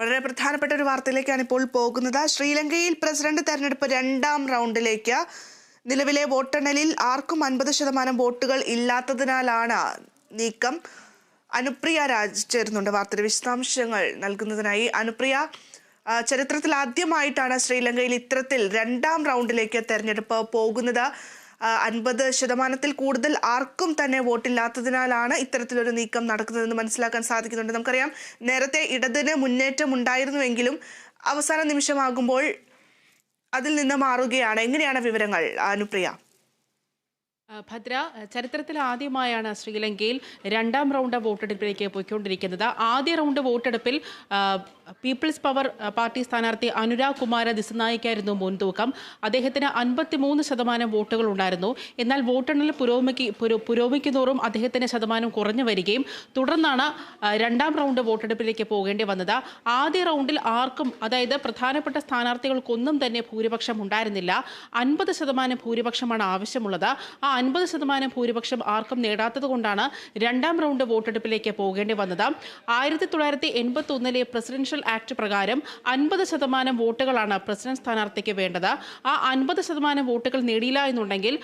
വളരെ പ്രധാനപ്പെട്ട ഒരു വാർത്തയിലേക്കാണ് ഇപ്പോൾ പോകുന്നത്. ശ്രീലങ്കയിൽ പ്രസിഡന്റ് തെരഞ്ഞെടുപ്പ് രണ്ടാം റൗണ്ടിലേക്ക്. നിലവിലെ വോട്ടെണ്ണലിൽ ആർക്കും അൻപത് ശതമാനം വോട്ടുകൾ ഇല്ലാത്തതിനാലാണ് നീക്കം. അനുപ്രിയ രാജ് ചേരുന്നുണ്ട്. വാർത്തയുടെ വിശദാംശങ്ങൾ നൽകുന്നതിനായി അനുപ്രിയ ചരിത്രത്തിൽ ആദ്യമായിട്ടാണ് ശ്രീലങ്കയിൽ ഇത്തരത്തിൽ രണ്ടാം റൗണ്ടിലേക്ക് തെരഞ്ഞെടുപ്പ് പോകുന്നത്. അൻപത് ശതമാനത്തിൽ കൂടുതൽ ആർക്കും തന്നെ വോട്ടില്ലാത്തതിനാലാണ് ഇത്തരത്തിലൊരു നീക്കം നടക്കുന്നതെന്ന് മനസ്സിലാക്കാൻ സാധിക്കുന്നുണ്ട്. നമുക്കറിയാം നേരത്തെ ഇടതിന് മുന്നേറ്റം ഉണ്ടായിരുന്നുവെങ്കിലും അവസാന നിമിഷമാകുമ്പോൾ അതിൽ നിന്ന് മാറുകയാണ്. എങ്ങനെയാണ് വിവരങ്ങൾ അനുപ്രിയ? ഭദ്ര ചരിത്രത്തിൽ ആദ്യമായാണ് ശ്രീലങ്കയിൽ രണ്ടാം റൗണ്ട് വോട്ടെടുപ്പിലേക്ക് പോയിക്കൊണ്ടിരിക്കുന്നത്. ആദ്യ റൗണ്ട് വോട്ടെടുപ്പിൽ പീപ്പിൾസ് പവർ പാർട്ടി സ്ഥാനാർത്ഥി അനുരാഗ് കുമാര ദിസനായിക്കായിരുന്നു മുൻതൂക്കം. അദ്ദേഹത്തിന് അൻപത്തിമൂന്ന് ശതമാനം വോട്ടുകൾ ഉണ്ടായിരുന്നു. എന്നാൽ വോട്ടെണ്ണൽ പുരോഗമിക്ക് പുരോ- പുരോഗമിക്കുന്നതോറും അദ്ദേഹത്തിന്റെ ശതമാനം കുറഞ്ഞു വരികയും തുടർന്നാണ് രണ്ടാം റൗണ്ട് വോട്ടെടുപ്പിലേക്ക് പോകേണ്ടി വന്നത്. ആദ്യ റൗണ്ടിൽ ആർക്കും അതായത് പ്രധാനപ്പെട്ട സ്ഥാനാർത്ഥികൾക്കൊന്നും തന്നെ ഭൂരിപക്ഷം ഉണ്ടായിരുന്നില്ല. അൻപത് ശതമാനം ഭൂരിപക്ഷമാണ് ആവശ്യമുള്ളത്. ആ അൻപത് ശതമാനം ഭൂരിപക്ഷം ആർക്കും നേടാത്തത് കൊണ്ടാണ് രണ്ടാം റൗണ്ട് വോട്ടെടുപ്പിലേക്ക് പോകേണ്ടി വന്നത്. ആയിരത്തി തൊള്ളായിരത്തി എൺപത്തി ഒന്നിലെ പ്രസിഡൻഷ്യൽ ആക്ട് പ്രകാരം അൻപത് ശതമാനം വോട്ടുകളാണ് പ്രസിഡന്റ് സ്ഥാനാർത്ഥിക്ക് വേണ്ടത്. ആ അൻപത് ശതമാനം വോട്ടുകൾ നേടിയില്ല എന്നുണ്ടെങ്കിൽ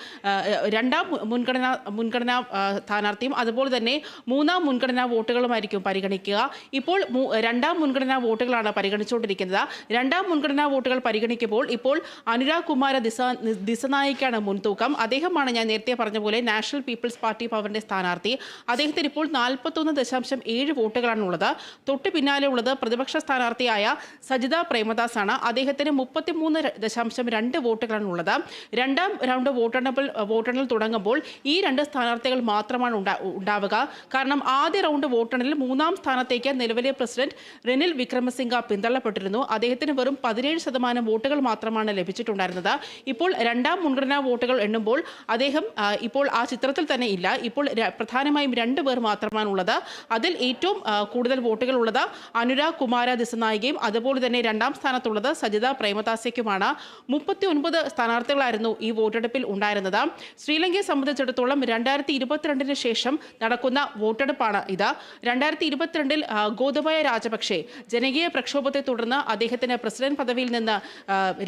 രണ്ടാം മുൻഗണനാ മുൻഗണനാ സ്ഥാനാർത്ഥിയും അതുപോലെ തന്നെ മൂന്നാം മുൻഗണനാ വോട്ടുകളുമായിരിക്കും പരിഗണിക്കുക. ഇപ്പോൾ രണ്ടാം മുൻഗണനാ വോട്ടുകളാണ് പരിഗണിച്ചുകൊണ്ടിരിക്കുന്നത്. രണ്ടാം മുൻഗണനാ വോട്ടുകൾ പരിഗണിക്കുമ്പോൾ ഇപ്പോൾ അനുരാഗ് കുമാര ദിസ ദിസനായിക്കാണ് മുൻതൂക്കം. അദ്ദേഹമാണ് ഞാൻ നേരത്തെ പറഞ്ഞ പോലെ നാഷണൽ പീപ്പിൾസ് പാർട്ടി പവറിന്റെ സ്ഥാനാർത്ഥി. അദ്ദേഹത്തിന് ഇപ്പോൾ നാൽപ്പത്തൊന്ന് ദശാംശം ഏഴ് വോട്ടുകളാണ് ഉള്ളത് തൊട്ട് പിന്നാലെ ഉള്ളത് പ്രതിപക്ഷ സ്ഥാനാർത്ഥിയായ സജിത പ്രേമദാസ് ആണ് അദ്ദേഹത്തിന് മുപ്പത്തിമൂന്ന് ദശാംശം രണ്ട് വോട്ടുകളാണ് ഉള്ളത് രണ്ടാം റൗണ്ട് വോട്ടെണ്ണൽ വോട്ടെണ്ണൽ തുടങ്ങുമ്പോൾ ഈ രണ്ട് സ്ഥാനാർത്ഥികൾ മാത്രമാണ് ഉണ്ടാവുക. കാരണം ആദ്യ റൗണ്ട് വോട്ടെണ്ണലിൽ മൂന്നാം സ്ഥാനത്തേക്ക് നിലവിലെ പ്രസിഡന്റ് റെനിൽ വിക്രമസിംഗ പിന്തള്ളപ്പെട്ടിരുന്നു. അദ്ദേഹത്തിന് വെറും പതിനേഴ് ശതമാനം വോട്ടുകൾ മാത്രമാണ് ലഭിച്ചിട്ടുണ്ടായിരുന്നത്. ഇപ്പോൾ രണ്ടാം മുൻഗണനാ വോട്ടുകൾ എണ്ണുമ്പോൾ അദ്ദേഹം ഇപ്പോൾ ആ ചിത്രത്തിൽ തന്നെ ഇല്ല. ഇപ്പോൾ പ്രധാനമായും രണ്ട് പേർ മാത്രമാണ് ഉള്ളത് അതിൽ ഏറ്റവും കൂടുതൽ വോട്ടുകൾ ഉള്ളത് അനുരാഗ് കുമാര ദിസനായികയും അതുപോലെ തന്നെ രണ്ടാം സ്ഥാനത്തുള്ളത് സജിത പ്രേമദാസയ്ക്കുമാണ്. മുപ്പത്തി ഒൻപത് സ്ഥാനാർത്ഥികളായിരുന്നു ഈ വോട്ടെടുപ്പിൽ ഉണ്ടായിരുന്നത്. ശ്രീലങ്കയെ സംബന്ധിച്ചിടത്തോളം രണ്ടായിരത്തി ഇരുപത്തിരണ്ടിന് ശേഷം നടക്കുന്ന വോട്ടെടുപ്പാണ് ഇത്. രണ്ടായിരത്തി ഇരുപത്തിരണ്ടിൽ ഗോതബായ രാജപക്ഷെ ജനകീയ പ്രക്ഷോഭത്തെ തുടർന്ന് അദ്ദേഹത്തിന് പ്രസിഡന്റ് പദവിയിൽ നിന്ന്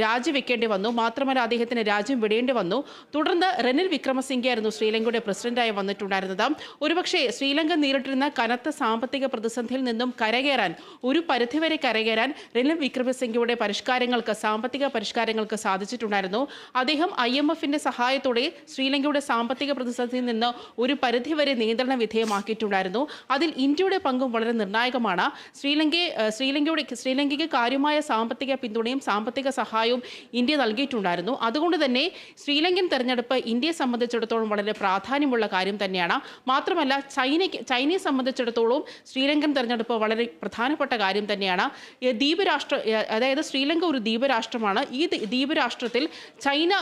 രാജിവെക്കേണ്ടി വന്നു. മാത്രമല്ല അദ്ദേഹത്തിന് രാജ്യം വിടേണ്ടി വന്നു. തുടർന്ന് റെനിൽ വിക്രമസിംഗെയായിരുന്നു ശ്രീലങ്കയുടെ പ്രസിഡന്റായി വന്നിട്ടുണ്ടായിരുന്നത്. ഒരുപക്ഷെ ശ്രീലങ്ക നേരിട്ടിരുന്ന കനത്ത സാമ്പത്തിക പ്രതിസന്ധിയിൽ നിന്നും കരകയറാൻ ഒരു പരിധിവരെ കരകയറാൻ റെനിൽ വിക്രമസിംഗയുടെ പരിഷ്കാരങ്ങൾക്ക് സാമ്പത്തിക പരിഷ്കാരങ്ങൾക്ക് സാധിച്ചിട്ടുണ്ടായിരുന്നു. അദ്ദേഹം ഐ എം എഫിന്റെ സഹായത്തോടെ ശ്രീലങ്കയുടെ സാമ്പത്തിക പ്രതിസന്ധിയിൽ നിന്ന് ഒരു പരിധിവരെ നിയന്ത്രണ വിധേയമാക്കിയിട്ടുണ്ടായിരുന്നു. അതിൽ ഇന്ത്യയുടെ പങ്കും വളരെ നിർണായകമാണ്. ശ്രീലങ്കയെ ശ്രീലങ്കയുടെ ശ്രീലങ്കയ്ക്ക് കാര്യമായ സാമ്പത്തിക പിന്തുണയും സാമ്പത്തിക സഹായവും ഇന്ത്യ നൽകിയിട്ടുണ്ടായിരുന്നു. അതുകൊണ്ട് തന്നെ ശ്രീലങ്കൻ തെരഞ്ഞെടുപ്പ് ഇന്ത്യയെ സംബന്ധിച്ചിടത്തോളം വളരെ പ്രാധാന്യമുള്ള കാര്യം തന്നെയാണ്. മാത്രമല്ല ചൈനയ്ക്ക് ചൈനയെ സംബന്ധിച്ചിടത്തോളം ശ്രീലങ്കൻ തെരഞ്ഞെടുപ്പ് വളരെ പ്രധാനപ്പെട്ട കാര്യം തന്നെയാണ്. ദ്വീപരാഷ്ട്ര ദ്വീപ് രാഷ്ട്ര അതായത് ശ്രീലങ്ക ഒരു ദ്വീപരാഷ്ട്രമാണ്. ഈ ദ്വീപരാഷ്ട്രത്തിൽ ദ്വീപ് രാഷ്ട്രത്തിൽ ചൈന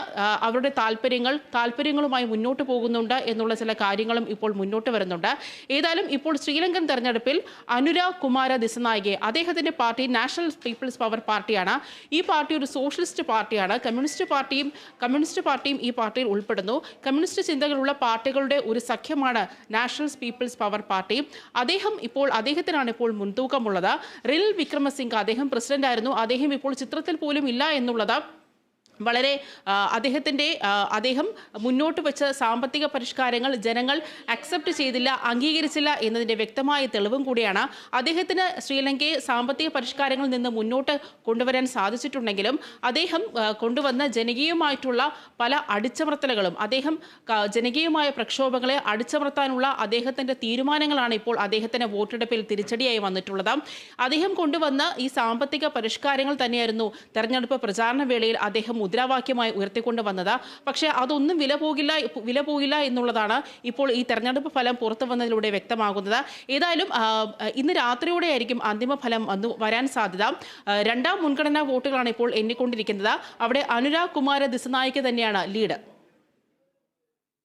അവരുടെ താല്പര്യങ്ങൾ താല്പര്യങ്ങളുമായി മുന്നോട്ട് പോകുന്നുണ്ട് എന്നുള്ള ചില കാര്യങ്ങളും ഇപ്പോൾ മുന്നോട്ട് വരുന്നുണ്ട്. ഏതായാലും ഇപ്പോൾ ശ്രീലങ്കൻ തെരഞ്ഞെടുപ്പിൽ അനുരാഗ് കുമാര ദിസനായികെ അദ്ദേഹത്തിന്റെ പാർട്ടി നാഷണൽ പീപ്പിൾസ് പവർ പാർട്ടിയാണ്. ഈ പാർട്ടി ഒരു സോഷ്യലിസ്റ്റ് പാർട്ടിയാണ്. കമ്മ്യൂണിസ്റ്റ് പാർട്ടിയും കമ്മ്യൂണിസ്റ്റ് പാർട്ടിയും ഈ പാർട്ടിയിൽ ഉൾപ്പെടുന്നു. കമ്മ്യൂണിസ്റ്റ് ചിന്തകളുള്ള പാർട്ടികളുടെ ഒരു സഖ്യമാണ് നാഷണൽ പീപ്പിൾസ് പവർ പാർട്ടി. അദ്ദേഹം ഇപ്പോൾ അദ്ദേഹത്തിനാണ് ഇപ്പോൾ മുൻതൂക്കമുള്ളത്. റിൽ വിക്രമസിംഗ് അദ്ദേഹം പ്രസിഡന്റ് ആയിരുന്നു അദ്ദേഹം ഇപ്പോൾ ചിത്രത്തിൽ പോലും ഇല്ല എന്നുള്ളത് വളരെ അദ്ദേഹത്തിന്റെ അദ്ദേഹം മുന്നോട്ട് വെച്ച സാമ്പത്തിക പരിഷ്കാരങ്ങൾ ജനങ്ങൾ അക്സെപ്റ്റ് ചെയ്തില്ല അംഗീകരിച്ചില്ല എന്നതിന്റെ വ്യക്തമായ തെളിവും കൂടിയാണ് അദ്ദേഹത്തിന് ശ്രീലങ്കയെ സാമ്പത്തിക പരിഷ്കാരങ്ങളിൽ നിന്ന് മുന്നോട്ട് കൊണ്ടുവരാൻ സാധിച്ചിട്ടുണ്ടെങ്കിലും അദ്ദേഹം കൊണ്ടുവന്ന ജനകീയമായിട്ടുള്ള പല അടിച്ചമർത്തലുകളും അദ്ദേഹം ജനകീയമായ പ്രക്ഷോഭങ്ങളെ അടിച്ചമർത്താനുള്ള അദ്ദേഹത്തിന്റെ തീരുമാനങ്ങളാണ് ഇപ്പോൾ അദ്ദേഹത്തിന് വോട്ടെടുപ്പിൽ തിരിച്ചടിയായി വന്നിട്ടുള്ളത്. അദ്ദേഹം കൊണ്ടുവന്ന ഈ സാമ്പത്തിക പരിഷ്കാരങ്ങൾ തന്നെയായിരുന്നു തെരഞ്ഞെടുപ്പ് പ്രചാരണ വേളയിൽ അദ്ദേഹം മുദ്രാവാക്യമായി ഉയർത്തിക്കൊണ്ട് വന്നത്. പക്ഷേ അതൊന്നും വില പോകില്ല വില പോകില്ല എന്നുള്ളതാണ് ഇപ്പോൾ ഈ തെരഞ്ഞെടുപ്പ് ഫലം പുറത്തു വന്നതിലൂടെ വ്യക്തമാകുന്നത്. ഏതായാലും ഇന്ന് രാത്രിയോടെ ആയിരിക്കും അന്തിമ ഫലം വന്നു വരാൻ സാധ്യത. രണ്ടാം മുൻഗണനാ വോട്ടുകളാണ് ഇപ്പോൾ എണ്ണിക്കൊണ്ടിരിക്കുന്നത്. അവിടെ അനുരാഗ് കുമാര ദിസനായിക്ക് തന്നെയാണ് ലീഡ്.